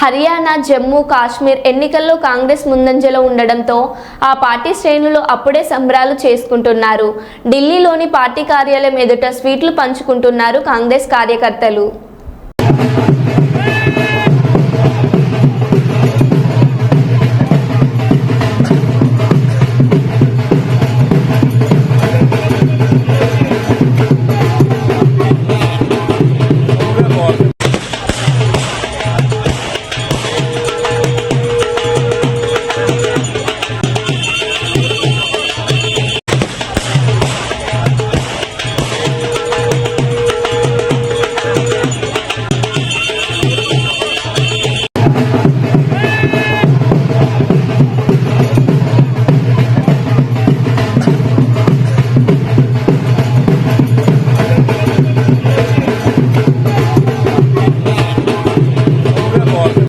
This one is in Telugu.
హర్యానా జమ్మూ కాశ్మీర్ ఎన్నికల్లో కాంగ్రెస్ ముందంజలో ఉండడంతో ఆ పార్టీ శ్రేణులు అప్పుడే సంబరాలు చేసుకుంటున్నారు. ఢిల్లీలోని పార్టీ కార్యాలయం ఎదుట స్వీట్లు పంచుకుంటున్నారు కాంగ్రెస్ కార్యకర్తలు.